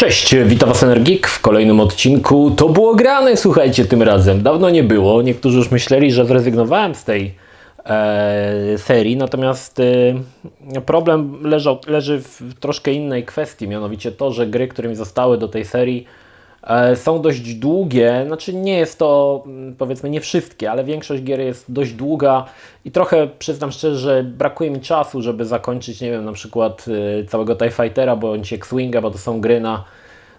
Cześć, witam Was Energik w kolejnym odcinku. To było grane, słuchajcie, tym razem. Dawno nie było. Niektórzy już myśleli, że zrezygnowałem z tej e, serii, natomiast e, problem leżał, leży w troszkę innej kwestii, mianowicie to, że gry, które mi zostały do tej serii są dość długie. Znaczy nie jest to, mm, powiedzmy, nie wszystkie, ale większość gier jest dość długa i trochę przyznam szczerze, że brakuje mi czasu, żeby zakończyć, nie wiem, na przykład e, całego TIE Fightera bądź X-Winga, bo to są gry na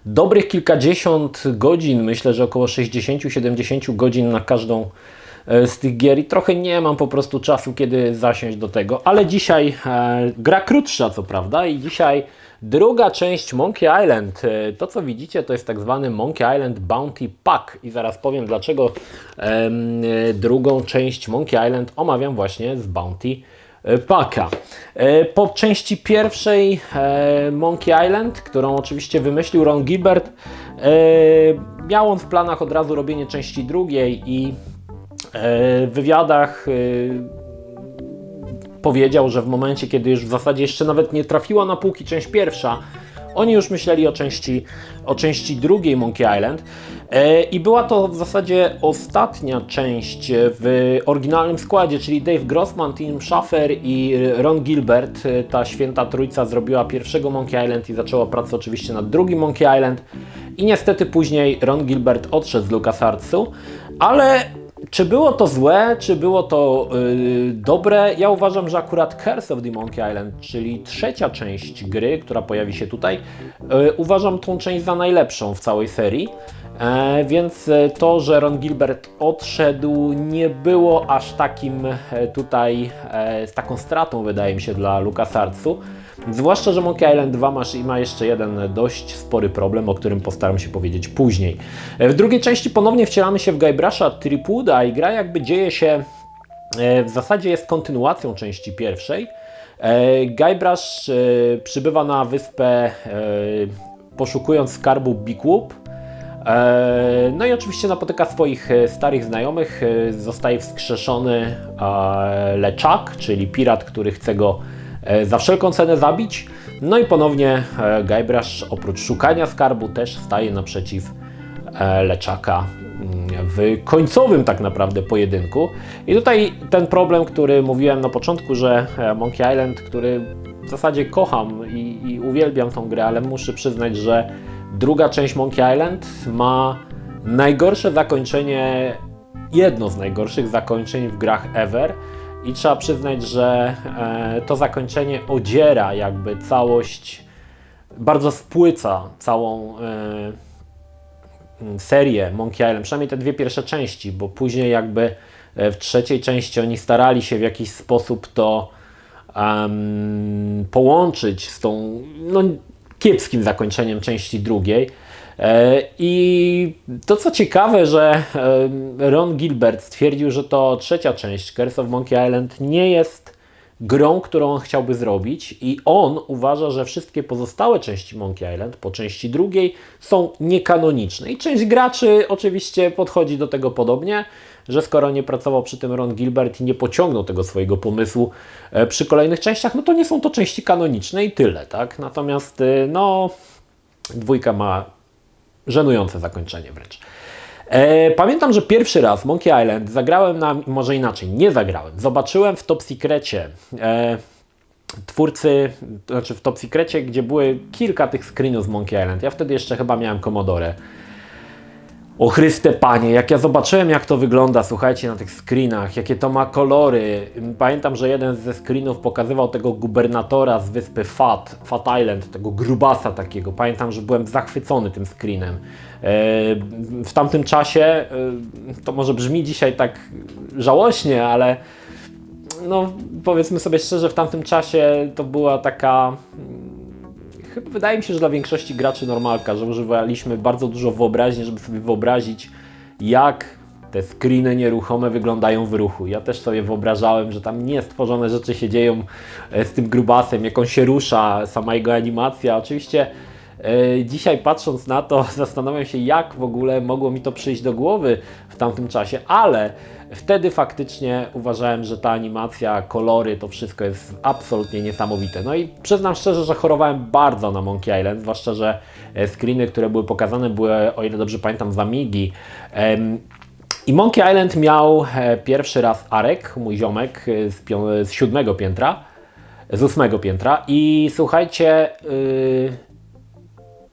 dobrych kilkadziesiąt godzin, myślę, że około 60-70 godzin na każdą e, z tych gier i trochę nie mam po prostu czasu, kiedy zasiąść do tego, ale dzisiaj e, gra krótsza co prawda i dzisiaj druga część Monkey Island. E, to co widzicie to jest tak zwany Monkey Island Bounty Pack i zaraz powiem dlaczego e, drugą część Monkey Island omawiam właśnie z Bounty. E, Po części pierwszej Monkey Island, którą oczywiście wymyślił Ron Gilbert, miał on w planach od razu robienie części drugiej i w wywiadach powiedział, że w momencie, kiedy już w zasadzie jeszcze nawet nie trafiła na półki część pierwsza, oni już myśleli o części, o części drugiej Monkey Island. E, I była to w zasadzie ostatnia część w oryginalnym składzie, czyli Dave Grossman, Tim Schafer i Ron Gilbert. E, ta święta trójca zrobiła pierwszego Monkey Island i zaczęła pracę oczywiście nad drugim Monkey Island. I niestety później Ron Gilbert odszedł z LucasArtsu, ale czy było to złe, czy było to yy, dobre? Ja uważam, że akurat Curse of the Monkey Island, czyli trzecia część gry, która pojawi się tutaj, yy, uważam tą część za najlepszą w całej serii. E, więc e, to, że Ron Gilbert odszedł, nie było aż takim e, tutaj, e, z taką stratą, wydaje mi się, dla LucasArtsu. Zwłaszcza, że Monkey Island 2 ma, ma jeszcze jeden dość spory problem, o którym postaram się powiedzieć później. E, w drugiej części ponownie wcielamy się w Guybrush'a Tripuda i gra jakby dzieje się, e, w zasadzie jest kontynuacją części pierwszej. E, Guybrush przybywa na wyspę poszukując skarbu Big Whoop. No i oczywiście napotyka swoich starych znajomych. Zostaje wskrzeszony Leczak, czyli pirat, który chce go za wszelką cenę zabić. No i ponownie e, Guybrush oprócz szukania skarbu też staje naprzeciw e, Leczaka mm, w końcowym tak naprawdę pojedynku. I tutaj ten problem, który mówiłem na początku, że Monkey Island, który w zasadzie kocham i, i uwielbiam tą grę, ale muszę przyznać, że druga część Monkey Island ma najgorsze zakończenie, jedno z najgorszych zakończeń w grach ever. I trzeba przyznać, że e, to zakończenie odziera jakby całość, bardzo spłyca całą e, serię Monkey Island, przynajmniej te dwie pierwsze części, bo później jakby e, w trzeciej części oni starali się w jakiś sposób to um, połączyć z tą no, kiepskim zakończeniem części drugiej. E, I to co ciekawe, że Ron Gilbert stwierdził, że to trzecia część Curse of Monkey Island nie jest grą, którą on chciałby zrobić i on uważa, że wszystkie pozostałe części Monkey Island po części drugiej są niekanoniczne. I część graczy oczywiście podchodzi do tego podobnie, że skoro nie pracował przy tym Ron Gilbert i nie pociągnął tego swojego pomysłu e, przy kolejnych częściach, no to nie są to części kanoniczne i tyle, tak? Natomiast e, no dwójka ma żenujące zakończenie wręcz. E, pamiętam, że pierwszy raz Monkey Island zagrałem na, może inaczej, nie zagrałem, zobaczyłem w Top Secrecie e, twórcy, to znaczy w Top Secrecie, gdzie były kilka tych screenów z Monkey Island. Ja wtedy jeszcze chyba miałem Commodore. O Chryste Panie, jak ja zobaczyłem jak to wygląda, słuchajcie, na tych screenach, jakie to ma kolory. Pamiętam, że jeden ze screenów pokazywał tego gubernatora z wyspy Fat, Fat Island, tego grubasa takiego. Pamiętam, że byłem zachwycony tym screenem. E, w tamtym czasie, e, to może brzmi dzisiaj tak żałośnie, ale no powiedzmy sobie szczerze, w tamtym czasie to była taka chyba wydaje mi się, że dla większości graczy normalka, że używaliśmy bardzo dużo wyobraźni, żeby sobie wyobrazić, jak te screeny nieruchome wyglądają w ruchu. Ja też sobie wyobrażałem, że tam niestworzone rzeczy się dzieją e, z tym grubasem, jak on się rusza, sama jego animacja. Oczywiście Dzisiaj patrząc na to, zastanawiam się, jak w ogóle mogło mi to przyjść do głowy w tamtym czasie, ale wtedy faktycznie uważałem, że ta animacja, kolory, to wszystko jest absolutnie niesamowite. No i przyznam szczerze, że chorowałem bardzo na Monkey Island, zwłaszcza, że e, screeny, które były pokazane, były, o ile dobrze pamiętam, z Amigi. I Monkey Island miał e, pierwszy raz Arek, mój ziomek e, z, z siódmego piętra, z ósmego piętra i słuchajcie, yy,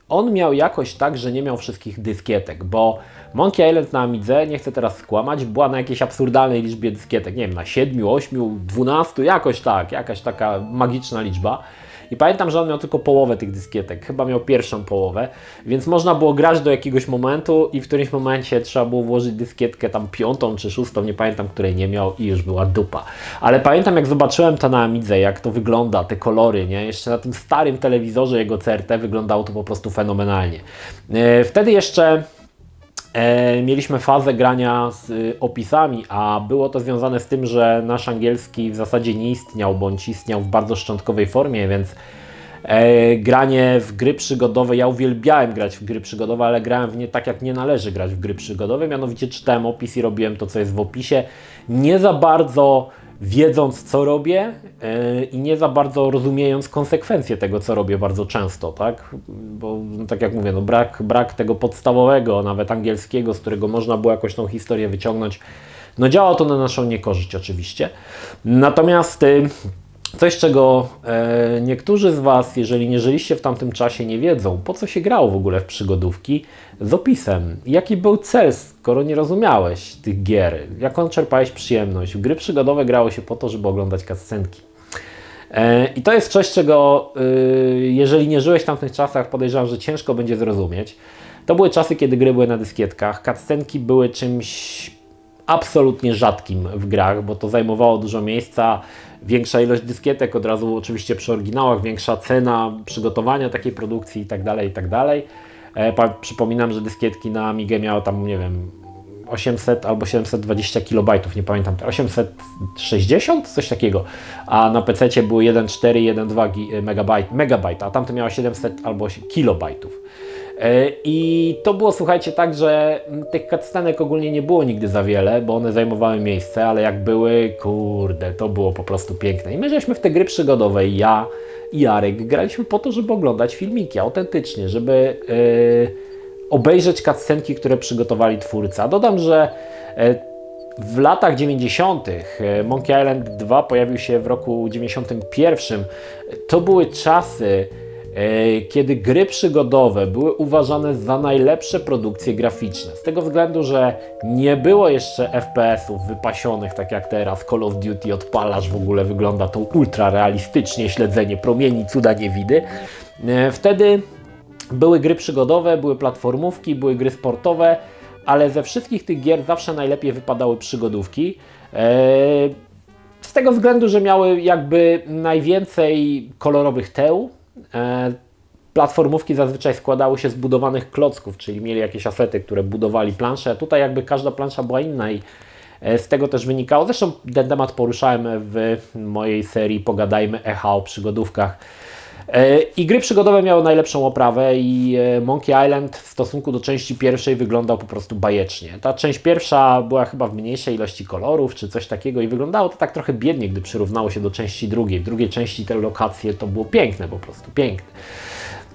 on miał jakoś tak, że nie miał wszystkich dyskietek, bo Monkey Island na Amidze, nie chcę teraz skłamać, była na jakiejś absurdalnej liczbie dyskietek, nie wiem, na 7, 8, 12, jakoś tak, jakaś taka magiczna liczba. I pamiętam, że on miał tylko połowę tych dyskietek, chyba miał pierwszą połowę, więc można było grać do jakiegoś momentu i w którymś momencie trzeba było włożyć dyskietkę tam piątą czy szóstą, nie pamiętam, której nie miał i już była dupa. Ale pamiętam, jak zobaczyłem to na Amidze, jak to wygląda, te kolory, nie? Jeszcze na tym starym telewizorze jego CRT wyglądało to po prostu fenomenalnie. E, Wtedy jeszcze E, mieliśmy fazę grania z y, opisami, a było to związane z tym, że nasz angielski w zasadzie nie istniał, bądź istniał w bardzo szczątkowej formie, więc e, granie w gry przygodowe, ja uwielbiałem grać w gry przygodowe, ale grałem w nie tak, jak nie należy grać w gry przygodowe, mianowicie czytałem opis i robiłem to, co jest w opisie, nie za bardzo wiedząc, co robię yy, i nie za bardzo rozumiejąc konsekwencje tego, co robię bardzo często, tak? Bo no, tak jak mówię, no brak, brak tego podstawowego, nawet angielskiego, z którego można było jakoś tą historię wyciągnąć, no działa to na naszą niekorzyść oczywiście. Natomiast yy, Coś, czego e, niektórzy z Was, jeżeli nie żyliście w tamtym czasie, nie wiedzą, po co się grało w ogóle w przygodówki, z opisem. Jaki był cel, skoro nie rozumiałeś tych gier? Jaką czerpałeś przyjemność? W gry przygodowe grało się po to, żeby oglądać cutscenki. E, I to jest coś, czego y, jeżeli nie żyłeś w tamtych czasach, podejrzewam, że ciężko będzie zrozumieć. To były czasy, kiedy gry były na dyskietkach. Cutscenki były czymś absolutnie rzadkim w grach, bo to zajmowało dużo miejsca, większa ilość dyskietek, od razu oczywiście przy oryginałach, większa cena przygotowania takiej produkcji itd. itd. E, pa- przypominam, że dyskietki na Amigę miały tam, nie wiem, 800 albo 720 kilobajtów, nie pamiętam, 860, coś takiego, a na PC były 1,4, 1,2 gi- megabajt, megabajt, a tamte miało 700 albo 8 kilobajtów. E, I to było, słuchajcie, tak, że mm, tych cutscenek ogólnie nie było nigdy za wiele, bo one zajmowały miejsce, ale jak były, kurde, to było po prostu piękne. I my żeśmy w te gry przygodowe, ja i Jarek, graliśmy po to, żeby oglądać filmiki autentycznie, żeby e, obejrzeć cutscenki, które przygotowali twórcy. A dodam, że e, w latach 90. e, Monkey Island 2 pojawił się w roku 91. To były czasy, kiedy gry przygodowe były uważane za najlepsze produkcje graficzne. Z tego względu, że nie było jeszcze FPS-ów wypasionych, tak jak teraz. Call of Duty odpalasz, w ogóle wygląda to ultra realistycznie, śledzenie promieni, cuda niewidy. E, Wtedy były gry przygodowe, były platformówki, były gry sportowe, ale ze wszystkich tych gier zawsze najlepiej wypadały przygodówki. Eee, z tego względu, że miały jakby najwięcej kolorowych teł. Eee, platformówki zazwyczaj składały się z budowanych klocków, czyli mieli jakieś asety, które budowali plansze. Tutaj jakby każda plansza była inna i e, z tego też wynikało. Zresztą ten temat poruszałem w mojej serii Pogadajmy Echa o przygodówkach. E, I gry przygodowe miały najlepszą oprawę i e, Monkey Island w stosunku do części pierwszej wyglądał po prostu bajecznie. Ta część pierwsza była chyba w mniejszej ilości kolorów czy coś takiego i wyglądało to tak trochę biednie, gdy przyrównało się do części drugiej. W drugiej części te lokacje to było piękne, po prostu piękne.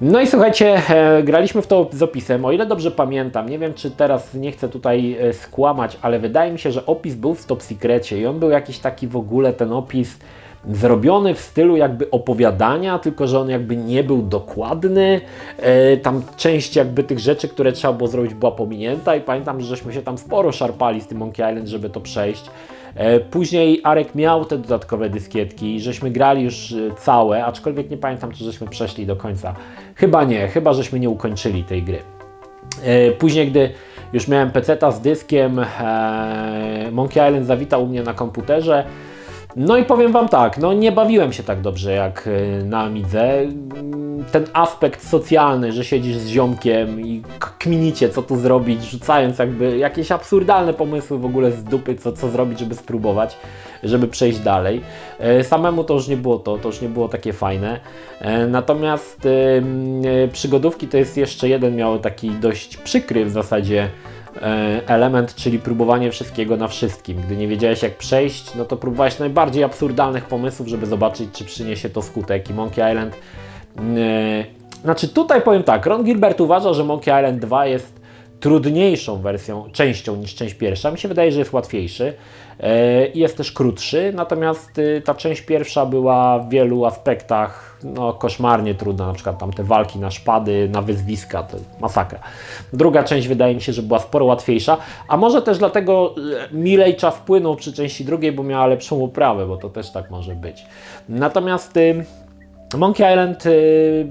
No i słuchajcie, e, graliśmy w to z opisem, o ile dobrze pamiętam, nie wiem czy teraz nie chcę tutaj skłamać, ale wydaje mi się, że opis był w Top Secrecie i on był jakiś taki w ogóle ten opis zrobiony w stylu jakby opowiadania, tylko że on jakby nie był dokładny. E, tam część jakby tych rzeczy, które trzeba było zrobić była pominięta i pamiętam, że żeśmy się tam sporo szarpali z tym Monkey Island, żeby to przejść. E, Później Arek miał te dodatkowe dyskietki i żeśmy grali już e, całe, aczkolwiek nie pamiętam, czy żeśmy przeszli do końca. Chyba nie, chyba żeśmy nie ukończyli tej gry. Później, gdy już miałem peceta z dyskiem, Monkey Island zawitał u mnie na komputerze. No i powiem Wam tak, no nie bawiłem się tak dobrze jak e, na Amidze. Ten aspekt socjalny, że siedzisz z ziomkiem i kminicie, co tu zrobić, rzucając jakby jakieś absurdalne pomysły w ogóle z dupy, co, co zrobić, żeby spróbować, żeby przejść dalej. E, Samemu to już nie było to, to już nie było takie fajne. E, Natomiast przygodówki to jest jeszcze jeden miał taki dość przykry w zasadzie element, czyli próbowanie wszystkiego na wszystkim. Gdy nie wiedziałeś jak przejść, no to próbowałeś najbardziej absurdalnych pomysłów, żeby zobaczyć, czy przyniesie to skutek. I Monkey Island. e, Znaczy, tutaj powiem tak, Ron Gilbert uważa, że Monkey Island 2 jest trudniejszą wersją, częścią niż część pierwsza. Mi się wydaje, że jest łatwiejszy e, i jest też krótszy, natomiast ta część pierwsza była w wielu aspektach no, koszmarnie trudna, na przykład tam te walki na szpady, na wyzwiska, to masakra. Druga część wydaje mi się, że była sporo łatwiejsza, a może też dlatego e, milej czas wpłynął przy części drugiej, bo miała lepszą uprawę, bo to też tak może być. Natomiast y, Monkey Island y,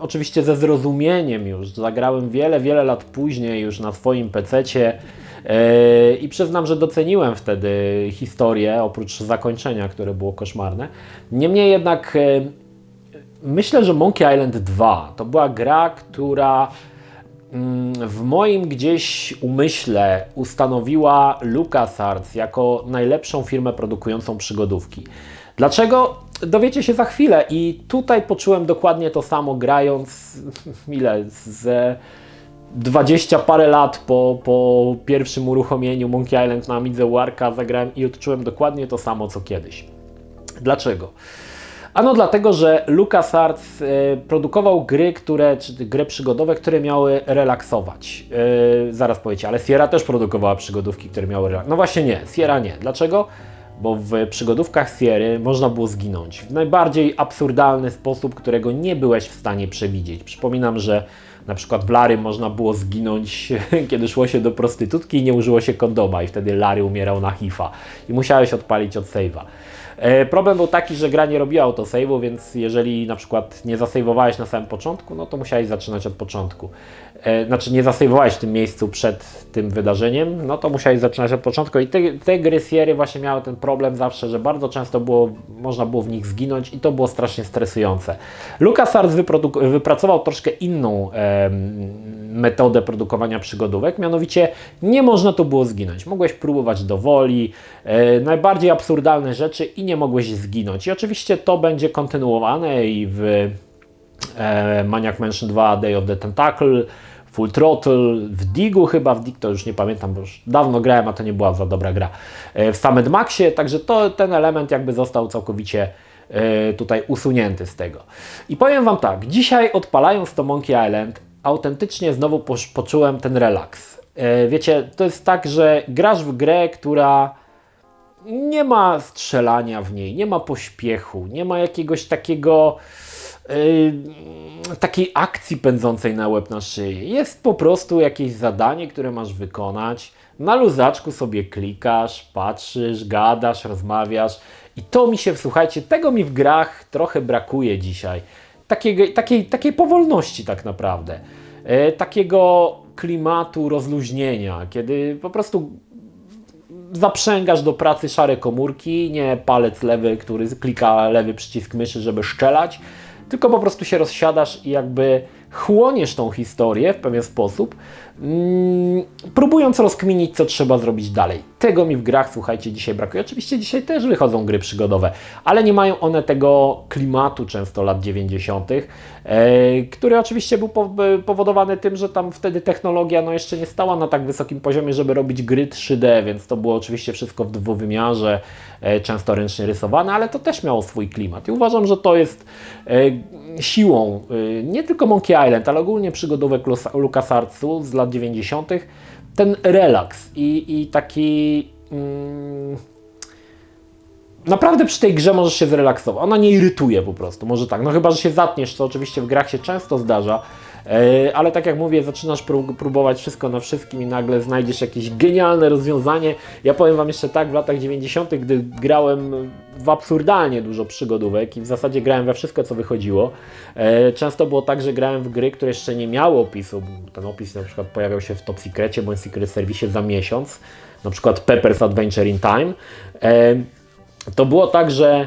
oczywiście ze zrozumieniem już zagrałem wiele, wiele lat później już na swoim PC-cie y, i przyznam, że doceniłem wtedy historię, oprócz zakończenia, które było koszmarne. Niemniej jednak y, myślę, że Monkey Island 2 to była gra, która mm, w moim gdzieś umyśle ustanowiła LucasArts jako najlepszą firmę produkującą przygodówki. Dlaczego? Dowiecie się za chwilę i tutaj poczułem dokładnie to samo grając ile ze 20 parę lat po, po pierwszym uruchomieniu Monkey Island na Amidze Warka zagrałem i odczułem dokładnie to samo co kiedyś. Dlaczego? Ano dlatego, że LucasArts e, produkował gry, które, czy gry przygodowe, które miały relaksować. E, zaraz powiecie, ale Sierra też produkowała przygodówki, które miały relaksować. No właśnie nie, Sierra nie. Dlaczego? Bo w przygodówkach Sierry można było zginąć w najbardziej absurdalny sposób, którego nie byłeś w stanie przewidzieć. Przypominam, że na przykład w Lary można było zginąć, kiedy szło się do prostytutki i nie użyło się kondoma i wtedy Lary umierał na HIV-a i musiałeś odpalić od save'a. E, Problem był taki, że gra nie robiła autosave'u, więc jeżeli na przykład nie zasejwowałeś na samym początku, no to musiałeś zaczynać od początku. E, Znaczy nie zasejwowałeś w tym miejscu przed tym wydarzeniem, no to musiałeś zaczynać od początku i te, te gry Sierry właśnie miały ten problem zawsze, że bardzo często było, można było w nich zginąć i to było strasznie stresujące. LucasArts wypracował troszkę inną em, metodę produkowania przygodówek, mianowicie nie można tu było zginąć. Mogłeś próbować do woli, e, najbardziej absurdalne rzeczy i nie mogłeś zginąć. I oczywiście to będzie kontynuowane i w e, Maniac Mansion 2 Day of the Tentacle, Full Throttle, w Digu chyba, w Dig to już nie pamiętam, bo już dawno grałem, a to nie była za dobra gra. E, w Sam Maxie, także to, ten element jakby został całkowicie e, tutaj usunięty z tego. I powiem Wam tak, dzisiaj odpalając to Monkey Island, autentycznie znowu poczułem ten relaks. E, wiecie, to jest tak, że grasz w grę, która nie ma strzelania w niej, nie ma pośpiechu, nie ma jakiegoś takiego yy, takiej akcji pędzącej na łeb na szyję. Jest po prostu jakieś zadanie, które masz wykonać. Na luzaczku sobie klikasz, patrzysz, gadasz, rozmawiasz. I to mi się, słuchajcie, tego mi w grach trochę brakuje dzisiaj. Takiego, takiej, takiej powolności tak naprawdę. E, takiego klimatu rozluźnienia, kiedy po prostu zaprzęgasz do pracy szare komórki, nie palec lewy, który klika lewy przycisk myszy, żeby szczelać, tylko po prostu się rozsiadasz i jakby chłoniesz tą historię w pewien sposób, mm, próbując rozkminić, co trzeba zrobić dalej. Tego mi w grach, słuchajcie, dzisiaj brakuje. Oczywiście dzisiaj też wychodzą gry przygodowe, ale nie mają one tego klimatu często lat 90., e, który oczywiście był po- powodowany tym, że tam wtedy technologia no jeszcze nie stała na tak wysokim poziomie, żeby robić gry 3D, więc to było oczywiście wszystko w dwuwymiarze, e, często ręcznie rysowane, ale to też miało swój klimat. I uważam, że to jest e, siłą e, nie tylko Monkey Island, ale ogólnie przygodówek LucasArtsu z lat 90. ten relaks i, i taki. Mm, naprawdę przy tej grze możesz się zrelaksować. Ona nie irytuje po prostu, może tak. No chyba, że się zatniesz, co oczywiście w grach się często zdarza, ale tak jak mówię, zaczynasz prób- próbować wszystko na wszystkim i nagle znajdziesz jakieś genialne rozwiązanie. Ja powiem Wam jeszcze tak, w latach 90., gdy grałem w absurdalnie dużo przygodówek i w zasadzie grałem we wszystko, co wychodziło. E, Często było tak, że grałem w gry, które jeszcze nie miały opisu. Ten opis na przykład pojawiał się w Top Secrecie bądź Secret Service za miesiąc, na przykład Pepper's Adventure in Time. E, to było tak, że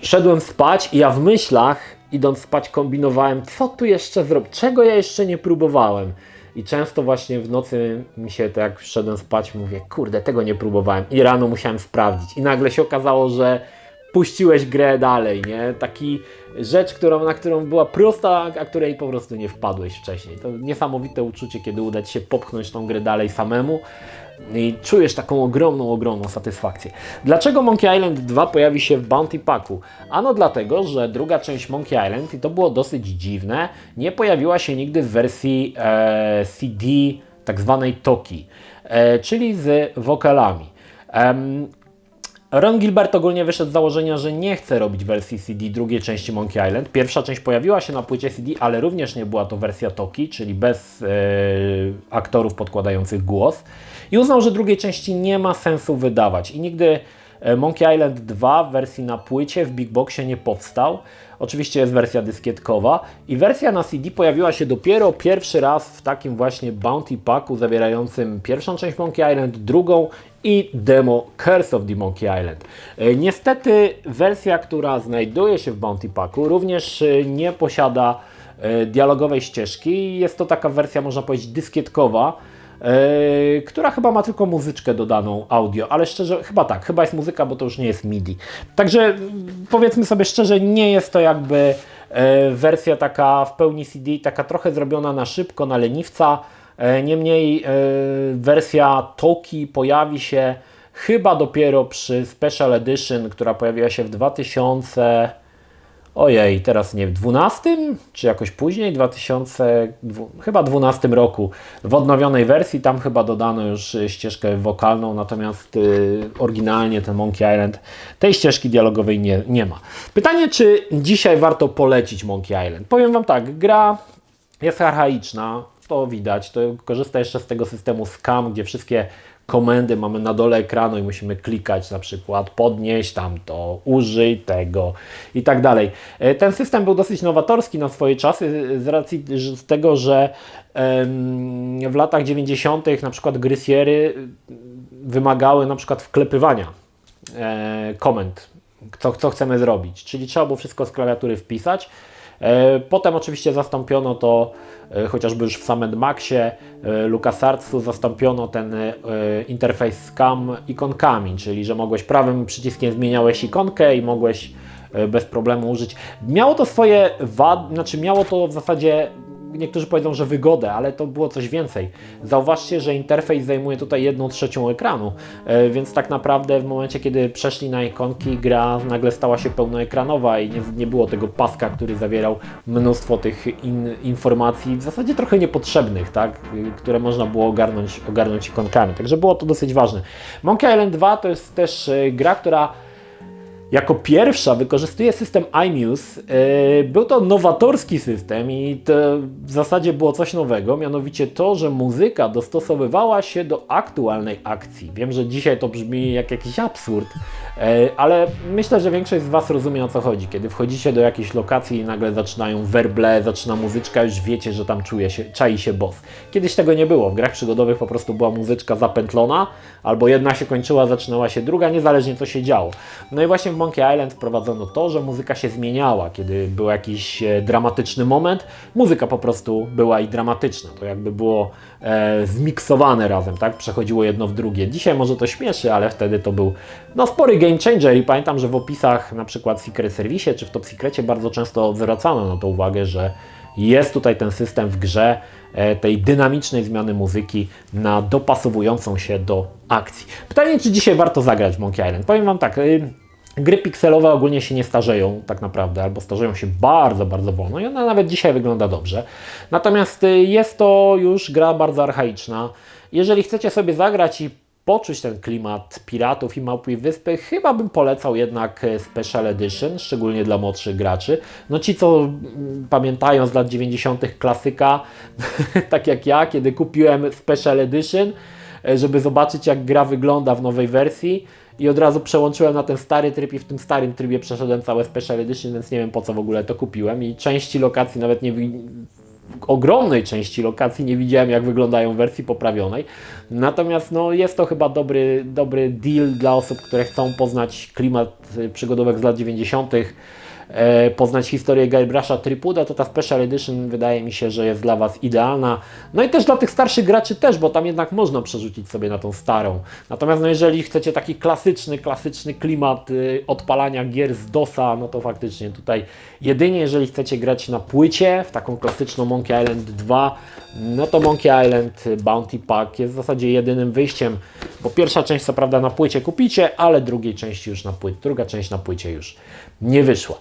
szedłem spać i ja w myślach idąc spać kombinowałem, co tu jeszcze zrobić, czego ja jeszcze nie próbowałem. I często właśnie w nocy mi się, tak jak szedłem spać, mówię, kurde, tego nie próbowałem. I rano musiałem sprawdzić. I nagle się okazało, że puściłeś grę dalej, nie? Taki rzecz, którą, na którą była prosta, a której po prostu nie wpadłeś wcześniej. To niesamowite uczucie, kiedy uda Ci się popchnąć tą grę dalej samemu i czujesz taką ogromną, ogromną satysfakcję. Dlaczego Monkey Island 2 pojawi się w Bounty Packu? Ano dlatego, że druga część Monkey Island, i to było dosyć dziwne, nie pojawiła się nigdy w wersji e, CD tak zwanej Toki, e, czyli z wokalami. Ron Gilbert ogólnie wyszedł z założenia, że nie chce robić wersji CD drugiej części Monkey Island. Pierwsza część pojawiła się na płycie CD, ale również nie była to wersja Toki, czyli bez e, aktorów podkładających głos. I uznał, że drugiej części nie ma sensu wydawać. I nigdy Monkey Island 2 w wersji na płycie w Big Boxie nie powstał. Oczywiście jest wersja dyskietkowa i wersja na CD pojawiła się dopiero pierwszy raz w takim właśnie Bounty Packu zawierającym pierwszą część Monkey Island, drugą i demo Curse of the Monkey Island. E, Niestety wersja, która znajduje się w Bounty Packu również e, nie posiada e, dialogowej ścieżki. Jest to taka wersja, można powiedzieć, dyskietkowa, e, która chyba ma tylko muzyczkę dodaną audio, ale szczerze, chyba tak, chyba jest muzyka, bo to już nie jest MIDI. Także mm, powiedzmy sobie szczerze, nie jest to jakby e, wersja taka w pełni CD, taka trochę zrobiona na szybko, na leniwca. E, Niemniej wersja Toki pojawi się chyba dopiero przy Special Edition, która pojawiła się w 2000. Ojej, teraz nie, w 12 czy jakoś później, 2000, dwu- chyba 12 roku, w odnowionej wersji, tam chyba dodano już y, ścieżkę wokalną, natomiast y, oryginalnie ten Monkey Island tej ścieżki dialogowej nie, nie ma. Pytanie, czy dzisiaj warto polecić Monkey Island? Powiem Wam tak, gra jest archaiczna, to widać, to korzysta jeszcze z tego systemu SCAM, gdzie wszystkie komendy mamy na dole ekranu i musimy klikać na przykład podnieść tamto, użyj tego i tak dalej. E, Ten system był dosyć nowatorski na swoje czasy z racji z tego, że w latach 90. na przykład gry Sierry wymagały na przykład wklepywania e, komend, co, co chcemy zrobić. Czyli trzeba było wszystko z klawiatury wpisać. E, Potem oczywiście zastąpiono to e, chociażby już w Sam Maxie, e, LucasArtsu zastąpiono ten interfejs SCAM ikonkami, czyli że mogłeś prawym przyciskiem zmieniałeś ikonkę i mogłeś bez problemu użyć. Miało to swoje wady, znaczy miało to w zasadzie niektórzy powiedzą, że wygodę, ale to było coś więcej. Zauważcie, że interfejs zajmuje tutaj jedną trzecią ekranu, e, więc tak naprawdę w momencie, kiedy przeszli na ikonki, gra nagle stała się pełnoekranowa i nie, nie było tego paska, który zawierał mnóstwo tych in, informacji, w zasadzie trochę niepotrzebnych, tak, które można było ogarnąć, ogarnąć ikonkami. Także było to dosyć ważne. Monkey Island 2 to jest też e, gra, która jako pierwsza wykorzystuje system iMuse. Yy, Był to nowatorski system i to w zasadzie było coś nowego, mianowicie to, że muzyka dostosowywała się do aktualnej akcji. Wiem, że dzisiaj to brzmi jak jakiś absurd, yy, ale myślę, że większość z Was rozumie o co chodzi. Kiedy wchodzicie do jakiejś lokacji i nagle zaczynają werble, zaczyna muzyczka, już wiecie, że tam czuje się, czai się boss. Kiedyś tego nie było. W grach przygodowych po prostu była muzyczka zapętlona, albo jedna się kończyła, zaczynała się druga, niezależnie co się działo. No i właśnie w Monkey Island wprowadzono to, że muzyka się zmieniała. Kiedy był jakiś e, dramatyczny moment, muzyka po prostu była i dramatyczna. To jakby było e, zmiksowane razem, tak? Przechodziło jedno w drugie. Dzisiaj może to śmieszy, ale wtedy to był no, spory game changer i pamiętam, że w opisach na przykład w Secret Service czy w Top Secrecie bardzo często zwracano na to uwagę, że jest tutaj ten system w grze e, tej dynamicznej zmiany muzyki na dopasowującą się do akcji. Pytanie, czy dzisiaj warto zagrać w Monkey Island? Powiem Wam tak, y, gry pikselowe ogólnie się nie starzeją tak naprawdę, albo starzeją się bardzo, bardzo wolno i ona nawet dzisiaj wygląda dobrze. Natomiast y, jest to już gra bardzo archaiczna. Jeżeli chcecie sobie zagrać i poczuć ten klimat piratów i małpiej wyspy, chyba bym polecał jednak e, Special Edition, szczególnie dla młodszych graczy. No ci, co mm, pamiętają z lat 90. klasyka, tak jak ja, kiedy kupiłem Special Edition, e, żeby zobaczyć jak gra wygląda w nowej wersji i od razu przełączyłem na ten stary tryb i w tym starym trybie przeszedłem całe Special Edition, więc nie wiem po co w ogóle to kupiłem i części lokacji nawet nie ogromnej części lokacji nie widziałem, jak wyglądają w wersji poprawionej. Natomiast no, jest to chyba dobry, dobry deal dla osób, które chcą poznać klimat y, przygodówek z lat 90. e, poznać historię Guybrush'a Tripuda, to ta Special Edition wydaje mi się, że jest dla Was idealna. No i też dla tych starszych graczy też, bo tam jednak można przerzucić sobie na tą starą. Natomiast no jeżeli chcecie taki klasyczny, klasyczny klimat y, odpalania gier z DOSa, no to faktycznie tutaj jedynie jeżeli chcecie grać na płycie, w taką klasyczną Monkey Island 2, no to Monkey Island Bounty Pack jest w zasadzie jedynym wyjściem, bo pierwsza część co prawda na płycie kupicie, ale drugiej części już na płycie, druga część na płycie już nie wyszła.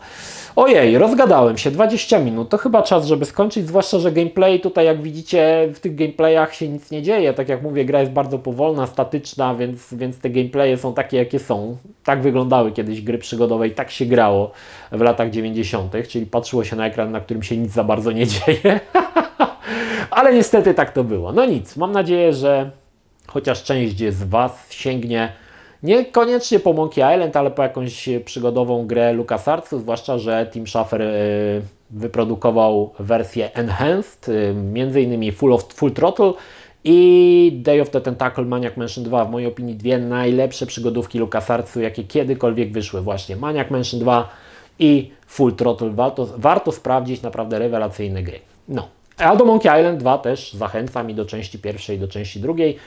Ojej, rozgadałem się, 20 minut, to chyba czas, żeby skończyć, zwłaszcza, że gameplay tutaj jak widzicie w tych gameplayach się nic nie dzieje, tak jak mówię, gra jest bardzo powolna, statyczna, więc, więc te gameplaye są takie jakie są. Tak wyglądały kiedyś gry przygodowe i tak się grało w latach 90., czyli patrzyło się na ekran, na którym się nic za bardzo nie dzieje. Ale niestety tak to było. No nic, mam nadzieję, że chociaż część z Was sięgnie niekoniecznie po Monkey Island, ale po jakąś przygodową grę LucasArtsu, zwłaszcza, że Tim Schafer y, wyprodukował wersję Enhanced, y, innymi Full, of, Full Throttle i Day of the Tentacle Maniac Mansion 2, w mojej opinii dwie najlepsze przygodówki LucasArtsu, jakie kiedykolwiek wyszły. Właśnie Maniac Mansion 2 i Full Throttle. Warto, warto sprawdzić, naprawdę rewelacyjne gry. No. A do Monkey Island 2 też zachęcam i do części pierwszej, i do części drugiej.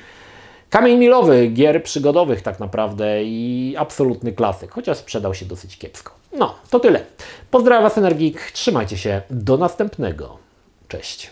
Kamień milowy gier przygodowych tak naprawdę i absolutny klasyk, chociaż sprzedał się dosyć kiepsko. No, to tyle. Pozdrawiam Was Energik, trzymajcie się, do następnego. Cześć.